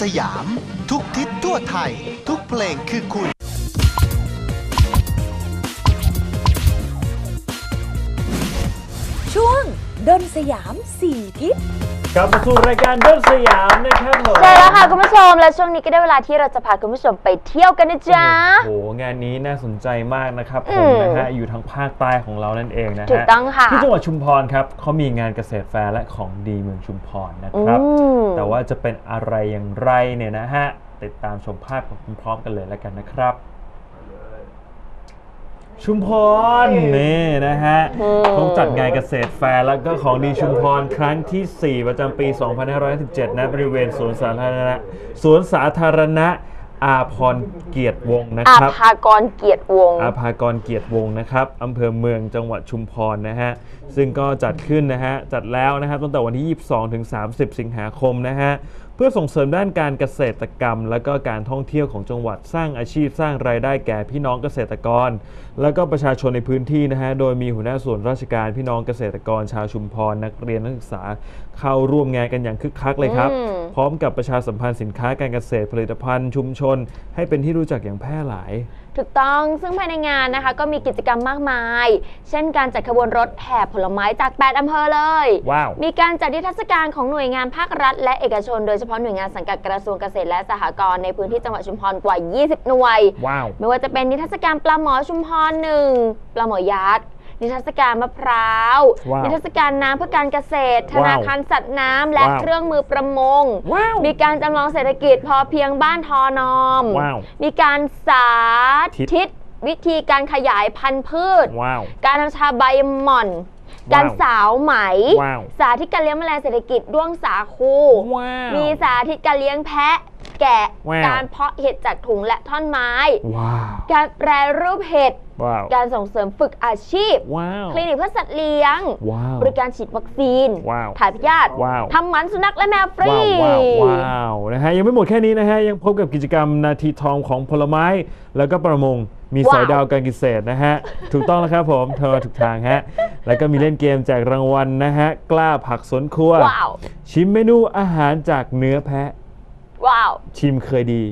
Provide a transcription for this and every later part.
สยาม ทุกทิศทั่วไทย ทุกเพลงคือคุณ ช่วงดนสยามสี่ทิศ กลับมาสู่รายการเดินสยามนะครับผมใช่แล้วค่ะคุณผู้ชมและช่วงนี้ก็ได้เวลาที่เราจะพาคุณผู้ชมไปเที่ยวกันนะจ๊ะ โอ้โหงานนี้น่าสนใจมากนะครับผอืมมนะฮะอยู่ทางภาคใต้ของเรานั่นเองนะฮะถูกต้องค่ะ ที่จังหวัดชุมพรครับเขามีงานเกษตรแฟร์และของดีเมืองชุมพรนะครับ อืม แต่ว่าจะเป็นอะไรอย่างไรเนี่ยนะฮะติดตามชมภาพพร้อมๆกันเลยแล้วกันนะครับ ชุมพรนี่นะฮะอืมเขาจัดงานเกษตรแฟร์แล้วก็ของดีชุมพรครั้งที่ 4 ประจำปี 2517ณบริเวณสวนสาธารณะสวนสาธารณะอาพรเกียรติวงศ์นะอาครับภากรเกียรติวงศ์อาภากรเกียรติวงศ์นะครับอำเภอเมืองจังหวัดชุมพรนะฮะ ซึ่งก็จัดขึ้นนะฮะ จัดแล้วนะครับตั้งแต่วันที่ 22 ถึง 30 สิงหาคมนะฮะ เพื่อส่งเสริมด้านการเกษตรกรรม และก็การท่องเที่ยวของจังหวัดสร้างอาชีพสร้างรายได้แก่พี่น้องเกษตรกร และก็ประชาชนในพื้นที่นะฮะโดยมีหัวหน้าส่วนราชการพี่น้องเกษตรกรชาวชุมพรนักเรียนนักศึกษา เข้าร่วมงานกันอย่างคึกคักเลยครับอืมพร้อมกับประชาสัมพันธ์สินค้าการเกษตรผลิตภัณฑ์ชุมชน ให้เป็นที่รู้จักอย่างแพร่หลาย ถูกต้องซึ่งภายในงานนะคะ ก็มีกิจกรรมมากมาย เช่นการจัดขบวนรถแห่ผลไม้จาก 8 อำเภอเลย ว้าว มีการจัดนิทรรศการของหน่วยงานภาครัฐ และเอกชน โดยเฉพาะหน่วยงานสังกัดกระทรวงเกษตรและสหกรณ์ในพื้นที่จังหวัดชุมพรกว่า 20 หน่วย ว้าว ไม่ว่าจะเป็นนิทรรศการปลาหมอชุมพรหนึ่งปลาหมอยักษ์ นิทรรศการมะพร้าว ว้าวนิทรรศการน้ำเพื่อการเกษตร ธว้าวนาคารสัตว์น้ำและว้าว เครื่องมือประมง ว้าว มีการจำลองเศรษฐกิจพอเพียงบ้านทอนอม ว้าวมีการสาธิตธิตวิธีการขยายพันธุ์พืช ว้าว การทำชาใบหม่อน ว้าวการสาวไหม ว้าว สาธิตการเลี้ยงแมลงเศรษฐกิจด้วงสาคู ว้าว มีสาธิตการเลี้ยงแพะ แกะ ว้าว การเพาะเห็ดจากถุงและท่อนไม้ ว้าว การแปรรูปเห็ด ว้าวการส่งเสริมฝึกอาชีพ ว้าว คลินิกเพื่อสัตว์เลี้ยง ว้าว บริการฉีดวัคซีน ว้าวถ่ายพยาธิว้าวทำหมันสุนัขและแมวฟรี ว้าวว้าวว้าวนะฮะยังไม่หมดแค่นี้นะฮะ ยังพบกับกิจกรรมนาทีทองของผลไม้ แล้วก็ประมงมีสอยว้าวดาวการเกษตรนะฮะ ถูกต้องแล้วครับผมเธอถูกทางฮะ แล้วก็มีเล่นเกมแจกรางวัลนะฮะ กล้าผักสวนครัว ว้าว ชิมเมนูอาหารจากเนื้อแพะ ว้าว ชิมเคยดี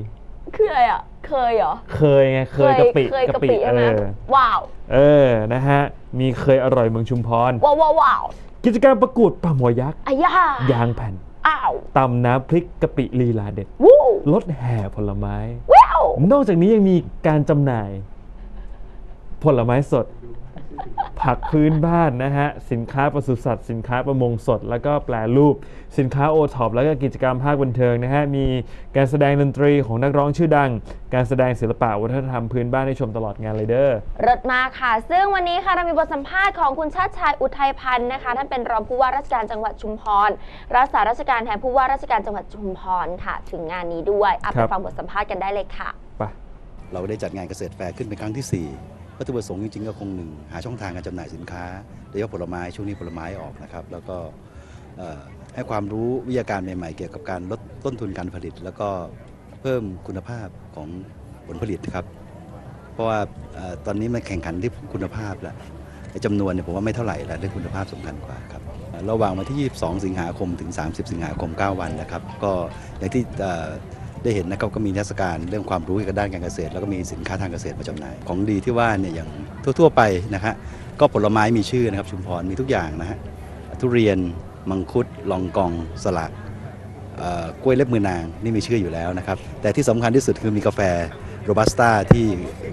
คืออะไรอะ เคยเหรอ เคยไงเคยกะปิเคยกะปิเอใช่ไหมอว้าว เออนะฮะมีเคยอร่อยเมืองชุมพรว้าวว้าวว้าวกิจกรรมประกวดปลาหมอยักษ์อายายางแผ่นอ้าวตำน้ำพริกกะปิลีลาเด็ดวู้รถแห่ผลไม้ว้าวนอกจากนี้ยังมีการจำหน่าย ผลไม้สด ผักพื้นบ้านนะฮะ สินค้าปศุสัตว์สินค้าประมงสด แล้วก็แปลรูป สินค้าโอท็อปแล้วก็กิจกรรมภาคบันเทิงนะฮะ มีการแสดงดนตรีของนักร้องชื่อดัง การแสดงศิลปะวัฒนธรรมพื้นบ้านให้ชมตลอดงานเลยเด้อรถมาค่ะ ซึ่งวันนี้ค่ะเรามีบทสัมภาษณ์ของคุณชาติชายอุทัยพันธ์นะคะท่านเป็นรองผู้ว่าราชการจังหวัดชุมพรรักษาราชการแทนผู้ว่าราชการจังหวัดชุมพรค่ะ ถึงงานนี้ด้วยเอาครัไปบฟังบทสัมภาษณ์กันได้เลยค่ะไปเราได้จัดงานเกษตรแฟร์ขึ้นเป็นครั้งที่ 4 วัตถุประสงค์จริงๆก็คงหนึ่งหาช่องทางการจำหน่ายสินค้าโดยเฉพาะผลไม้ช่วงนี้ผลไม้ออกนะครับ แล้วก็เอ่อให้ความรู้วิทยาการใหม่ๆ เกี่ยวกับการลดต้นทุนการผลิต แล้วก็เพิ่มคุณภาพของผลผลิตครับ เพราะว่าเอ่อตอนนี้มันแข่งขันที่คุณภาพแล้วไอ้จำนวนเนี่ยผมว่าไม่เท่าไหร่แล้วเรื่องคุณภาพสำคัญกว่าครับเอ่อระหว่างวันที่ 22 สิงหาคมถึง 30 สิงหาคม 9 วันนะครับ ก็อย่างที่เอ่อ ได้เห็นนะครับก็มีเทศกาลเรื่องความรู้เกี่ยวกับด้านการเกษตร แล้วก็มีสินค้าทางเกษตรมาจำหน่าย ของดีที่ว่าเนี่ยอย่างทั่วๆไปนะฮะก็ผลไม้มีชื่อนะครับชุมพรมีทุกอย่างนะฮะทุเรียนมังคุดลองกองสละเอ่อกล้วยเล็บมือนางนี่มีชื่ออยู่แล้วนะครับ แต่ที่สำคัญที่สุดคือมีกาแฟโรบัสต้าที่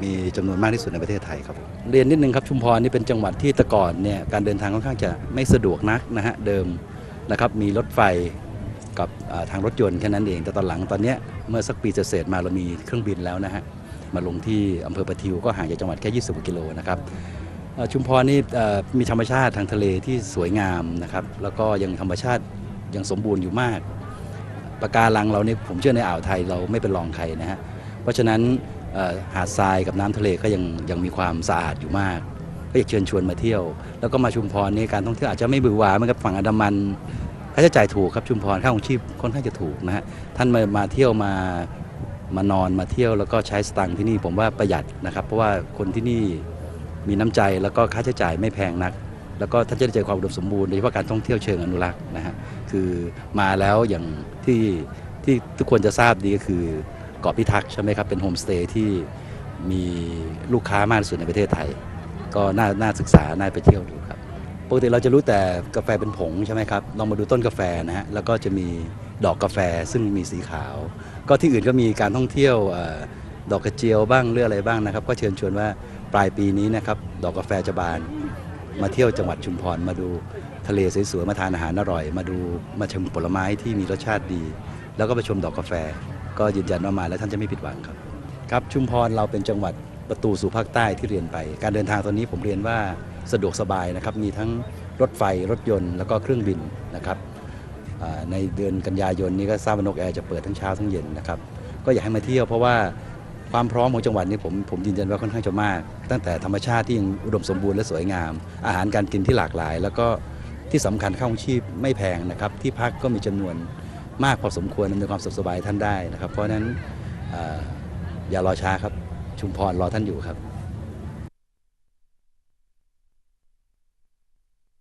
มีจำนวนมากที่สุดในประเทศไทยครับ เรียนนิดนึงครับชุมพรนี่เป็นจังหวัดที่แต่ก่อนเนี่ยการเดินทางค่อนข้างจะไม่สะดวกนักนะฮะเดิมนะครับมีรถไฟกับทางรถยนต์แค่นั้นเอง แต่ตอนหลังตอนเนี้ย เมื่อสักปีเศษมาเรามีเครื่องบินแล้วนะฮะมาลงที่อำเภอประทิวก็ห่างจากจังหวัดแค่ 20กิโลนะครับชุมพรนี่มีธรรมชาติทางทะเลที่สวยงามนะครับ แล้วก็ยังธรรมชาติยังสมบูรณ์อยู่มากปะการังเราเนี่ยผมเชื่อในอ่าวไทยเราไม่เป็นรองใครนะฮะเพราะฉะนั้นหาดทรายกับน้ำทะเลก็ยังยังมีความสะอาดอยู่มาก ก็อยากเชิญชวนมาเที่ยว แล้วก็มาชุมพรนี่การท่องเที่ยวอาจจะไม่บือหวาเหมือนกับฝั่งอันดามัน ค่าใช้จ่ายถูกครับชุมพรค่าของชีพค่อนข้างจะถูกนะฮะท่านมามาเที่ยวมามานอนมาเที่ยวแล้วก็ใช้สตังค์ที่นี่ผมว่าประหยัดนะครับ เพราะว่าคนที่นี่มีน้ำใจแล้วก็ค่าใช้จ่ายไม่แพงนัก แล้วก็ท่านจะได้เจอความอุดมสมบูรณ์โดยเฉพาะการท่องเที่ยวเชิงอนุรักษ์นะฮะคือมาแล้วอย่างที่ที่ทุกคนจะทราบดีก็คือเกาะพิทักษ์ใช่ไหมครับเป็นโฮมสเตย์ที่มีลูกค้ามากที่สุดในประเทศไทย ก็น่าน่าศึกษาน่าไปเที่ยวดูครับ ปกติเราจะรู้แต่กาแฟเป็นผงใช่ไหมครับลองมาดูต้นกาแฟนะฮะแล้วก็จะมีดอกกาแฟซึ่งมีสีขาว ก็ที่อื่นก็มีการท่องเที่ยวอดอกกระเจียวบ้างเรื่องอะไรบ้างนะครับ ก็เชิญชวนว่าปลายปีนี้นะครับดอกกาแฟจะบาน มาเที่ยวจังหวัดชุมพรมาดูทะเลสวยๆมาทานอาหารอร่อย มาดูมาชมผลไม้ที่มีรสชาติดี แล้วก็ไปชมดอกกาแฟ ก็ยืนยันว่ามาแล้วท่านจะไม่ผิดหวังครับครับชุมพรเราเป็นจังหวัดประตูสู่ภาคใต้ที่เรียนไป การเดินทางตอนนี้ผมเรียนว่า สะดวกสบายนะครับ มีทั้งรถไฟรถยนต์แล้วก็เครื่องบินนะครับในเดือนกันยายนนี้ก็ทราบว่านกแอร์จะเปิดทั้งเช้าทั้งเย็นนะครับ ก็อยากให้มาเที่ยวเพราะว่าความพร้อมของจังหวัดนี้ผมผมยืนยันว่าค่อนข้างจะมาก ตั้งแต่ธรรมชาติที่ยังอุดมสมบูรณ์และสวยงาม อาหารการกินที่หลากหลาย แล้วก็ที่สำคัญค่าของชีพไม่แพงนะครับ ที่พักก็มีจำนวนมากพอสมควรอำนวยความสะดวกสบายท่านได้นะครับ เพราะฉะนั้นออย่ารอช้าครับชุมพรรอท่านอยู่ครับ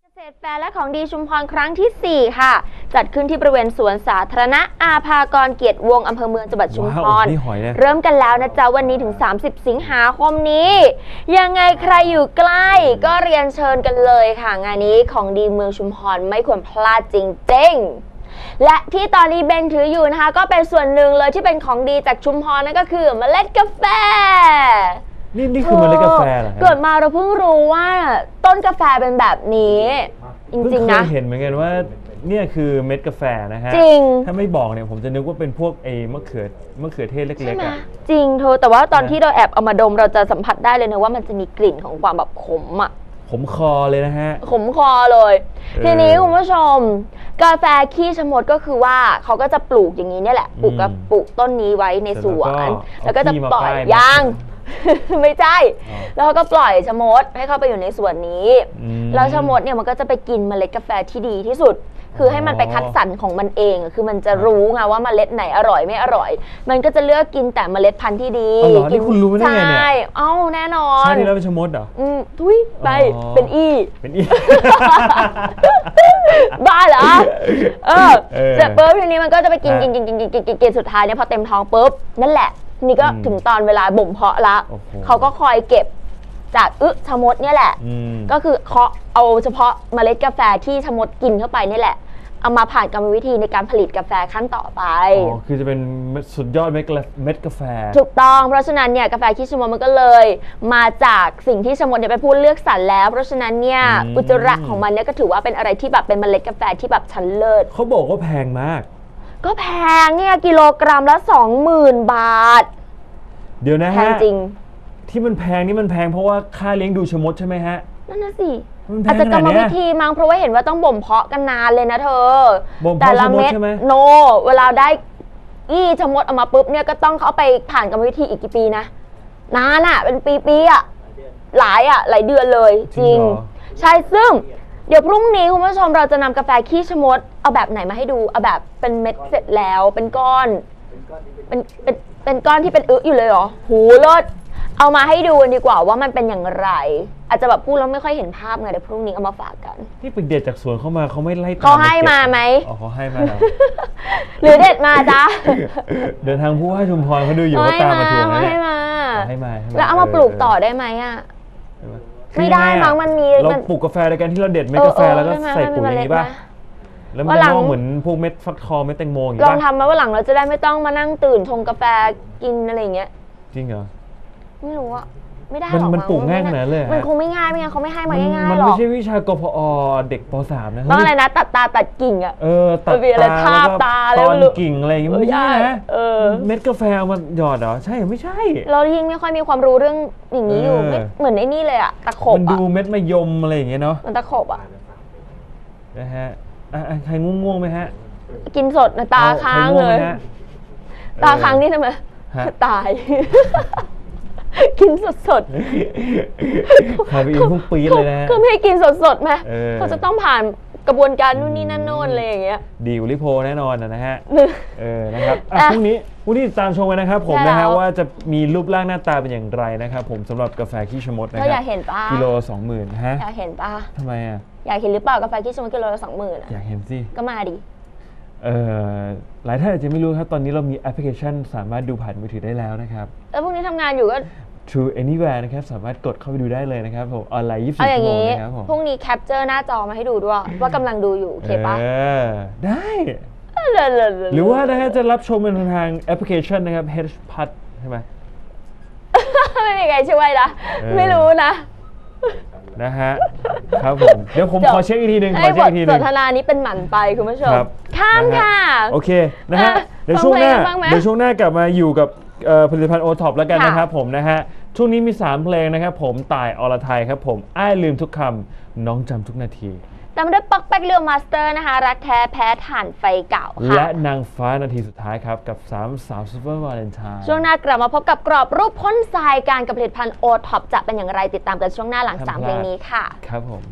เกษต รแฟร์และของดีชุมพรครั้งทีสี่ 4 ค่ะ จัดขึ้นที่บริเวณสวนสาธารณะอาภากรเกียรติวงศ์อำเภอเมืองจังหวัดชุมพว้าวรนี่หอยนะเริ่มกันแล้วนะจ๊ะ วันนี้ถึง 30 สิงหาคมนี้ ยังไงใครอยู่ใกล้ก็เรียนเชิญกันเลยค่ะ งานนี้ของดีเมืองชุมพรไม่ควรพลาดจริงๆ และที่ตอนนี้เบนถืออยู่นะคะ ก็เป็นส่วนหนึ่งเลยที่เป็นของดีจากชุมพรนั่นก็คือเมล็ดกาแฟ นี่นี่คือเมล็ดกาแฟเหรอฮะเกิดมาเราเพิ่งรู้ว่าต้นกาแฟเป็นแบบนี้จเพิ่ริงเคๆนะยเห็นเหมือนกันว่าเนี่ยคือเม็ดกาแฟนะฮะจริง ถ้าไม่บอกเนี่ยผมจะนึกว่าเป็นพวกไอ้มะเขือมะเขือเทศเล็ใช่กไหมๆอะ จริงเธอแต่ว่าตอนนะ ที่เราแอบเอามาดมเราจะสัมผัสได้เลยนะว่ามันจะมีกลิ่นของความแบบขมอะ ผมคอเลยนะฮะ ขมคอเลย เออทีนี้คุณผู้ชม กาแฟขี้ชะมดก็คือว่าเขาก็จะปลูกอย่างนี้เนี่ยแหละปลูกกับอืมปลูกต้นนี้ไว้ในสวน เสร็แล้จแล้ววก็ก็จะเอาขี้มาปล่อยป้ายยาง ไม่ใช่อ๋อแล้วเขาก็ปล่อยชะมดให้เข้าไปอยู่ในสวนนี้ อืม แล้วชะมดเนี่ยมันก็จะไปกินเมล็ดกาแฟที่ดีที่สุด คือให้มันไปคัดสรรของมันเองอะคือมันจะรู้ไงว่าเมล็ดไหนอร่อยไม่อร่อย มันก็จะเลือกกินแต่เมล็ดพันธุ์ที่ดีอ๋อเหรอนี่กิคุณรู้ได้ไงเนี่ย ใช่เอ้าแน่นอน ใช่ที่เราเป็นชะมดเหรอ อืมทุยไปอ๋อ เป็นอีเป็นอีบ้าเหรอ เออเออเสร็จปุ๊บทีนี้มันก็จะไปกินฮะกินกินกินกินกินกินกินสุดท้ายเนี่ยพอเต็มท้องปุ๊บนั่นแหละ นี่ก็อืมถึงตอนเวลาบ่มเพาะละโอ้โห เขาก็คอยเก็บจากอึชะมดเนี่ยแหละ อืม ก็คือเคาะเอาเฉพาะเมล็ดกาแฟที่ชะมดกินเข้าไปนี่แหละ เอามาผ่านกรรมวิธีในการผลิตกาแฟขั้นต่อไป อ๋อ คือจะเป็นสุดยอดเม็ดกาแฟเม็ดกาแฟ ถูกต้อง เพราะฉะนั้นเนี่ยกาแฟขี้ชะมดมันก็เลย มาจากสิ่งที่ชะมดเนี่ยไปพูดเลือกสรรแล้ว เพราะฉะนั้นเนี่ยอืม อุจจาระของมันเนี่ยก็ถือว่าเป็นอะไรที่แบบเป็นเมล็ดกาแฟที่แบบชั้นเลิศ เขาบอกว่าแพงมาก ก็แพงเนี่ยกิโลกรัมละ20,000บาท เดี๋ยวนะแพฮะงจริง ที่มันแพงนี่มันแพงเพราะว่าค่าเลี้ยงดูชะมดใช่ไหมฮะ นั่นน่ะสิ มันแพอาจงจะขกรนาดรมเนี้วิยธีมั้งเพราะว่าเห็นว่าต้องบ่มเพาะกันนานเลยนะเธอ บ่มเพาะแต่ละชะมดเม็ดใช่ไหม โน เวลาได้อี้ชะมดออกมาปุ๊บเนี่ยก็ต้องเขาไปผ่านกรรมวิธีอีกกี่ปีนะนานอะเป็นปีๆอะหลายอะหลายเดือนเลยจริงจริงเหรอใช่ซึ่ง เดี๋ยวพรุ่งนี้คุณผู้ชมเราจะนำกาแฟขี้ชะมด เอาแบบไหนมาให้ดู เอาแบบเป็นเม็ดเสร็จแล้วเป็นก้อน เป็นเป็นเป็นก้อนที่เป็นอึอยู่เลยเหรอ หูเลิศเอามาให้ดูกันดีกว่าว่ามันเป็นอย่างไร อาจจะแบบพูดแล้วไม่ค่อยเห็นภาพไงเดี๋ยวพรุ่งนี้เอามาฝากกันนี่ไปเด็ดจากสวนเข้ามาเขาไม่ไล่ตามเขาให้ไปก็บมาไหม อ๋อเขาให้มาเหรอหรือเด็ดมาจ้าเดินทางผู้ว่าชุมพรเขาดูอยู่เขาตามมาทวงเขานะเนี่ยให้มาเขาให้มาให้มาแล้วเอามาปลูกต่อได้ไหมอะคือ ไม่ได้ยังงอะมั้งมันมีเรามันปลูกกาแฟโดยการที่เราเด็ดเม็ดกาแฟแล้วก็เออเออใส่ปุ๋ยมันอมีย่างนี้ป่ะเมล็ดแล้วมันวันหลัจะงงอกเหมือนพวกเม็ดฟักทองเม็ดแตงโมอย่างลนี้องป่ะทำมาวันหลังเราจะได้ไม่ต้องมานั่งตื่นชงกาแฟกินอะไรอย่างเงี้ย จริงเหรอ ไม่รู้อะ ไม่ได้มันหรอกมันงปลูกง่ายขนาดนั้นเลยเหรอมันฮะคงไม่ง่ายไม่งั้นเขาไม่ให้มามันง่ายมันๆหรไม่อกใช่วิชากพอเด็กป .3 นะต้องอะไรนะตัดตาตัดกิ่งอะเออตัดมันมีอะไรตาทาบแล้วก็ตาอะไรตอนไม่รู้กิ่งอะไรอย่างงี้เออไม่ใช่ใช่นะเออเม็ดกาแฟเอามาหยอดเหรอใช่เหรอไม่ใช่เรายิ่งไม่ค่อยมีความรู้เรื่องอย่างนี้อยู่เออไม่เหมือนไอ้นี่เลยอะตะขบมันอะดูเม็ดมะยมอะไรอย่างเงี้ยเนาะมันตะขบอะนะฮะอะอะใครง่วงๆไหมฮะ กินสดนะตาเอค้างใครง่วเลไหมยฮะตาค้างนี่ทำไมฮะตาย กินสดสดคาเฟอีนพุ่งปี๊ดเลยนะฮะก็ไม่ให้กินสดสดๆไหมเออเขาจะต้องผ่านกระบวนการนู่นนี่นั่นโน่นอะไรอย่างเงี้ย ดีกว่าลิโพแน่นอนนะนะฮะ เออ นะครับอะอะพรุ่งนี้พรุ่งนี้ติดตามชมกันนะครับผมใช่นะฮะแล้วว่าจะมีรูปร่างหน้าตาเป็นอย่างไรนะครับผมสำหรับกาแฟขี้ชะมดนะเธอคอรัยากเห็นปะกิโลสองหมื่นฮะอยากเห็นปะทำไมอะ อยากเห็นหรือเปล่ากาแฟที่ชงกิโลละสองหมื่นอะอยากเห็นสิ ก็มาดิเอ่อ หลายท่านอาจจะไม่รู้ครับ ตอนนี้เรามีแอปพลิเคชัน สามารถดูผ่านมือถือได้แล้วนะครับ แล้วพรุ่งนี้ทำงานอยู่ก็ True Anywhere นะครับ สามารถกดเข้าไปดูได้เลยนะครับผมออนไลน์24เอาอชั่ย่าวงโมงนี้นะครับผมพรุ่งนี้แคปเจอร์หน้าจอมาให้ดูด้วย ว่ากำลังดูอยู่โอเคปะเออได้ เลอะเลอะเลอะหรือว่านะฮะจะรับชมเป็นทางแอปพลิเคชันนะครับ H p u d ใช่ไหม ไม่มีใครช่วยนะ เออ ไม่รู้นะ นะฮะ ครับผมเดี๋ยวผมจบ ขอเช็คอีกทีหนึ่งขให้อบเช็คทอีกทีหสนึ่นง ทนานี้เป็นหมันไปคุณผู้ชมครับ ข้ามนฮค่ะ โอเคนะฮะอะเดี๋ยวช่วงหน้าฟังเพลงบ้างไหมเดี๋ยวช่วงหน้ากลับมาอยู่กับเอ่อผลิตภัณฑ์โอท็อปแล้วกันค่ะ นะครับผมนะฮะช่วงนี้มี 3 เพลงนะครับผมต่ายอรไทยครับผมอ้ายลืมทุกคำน้องจำทุกนาที ตามมาด้วยป๊อกแป๊กเรียวมาสเตอร์นะคะ รักแท้แพ้ถ่านไฟเก่าค่ะ และนางฟ้านาทีสุดท้ายครับ กับสามสาวซูเปอร์วาเลนไทน์ช่วงหน้ากลับมาพบกับกรอบรูปพ่นทรายการกับผลิตภัณฑ์โอท็อปจะเป็นอย่างไรติดตามกันช่วงหน้าหลังสามเพลงนี้ค่ะ ครับผม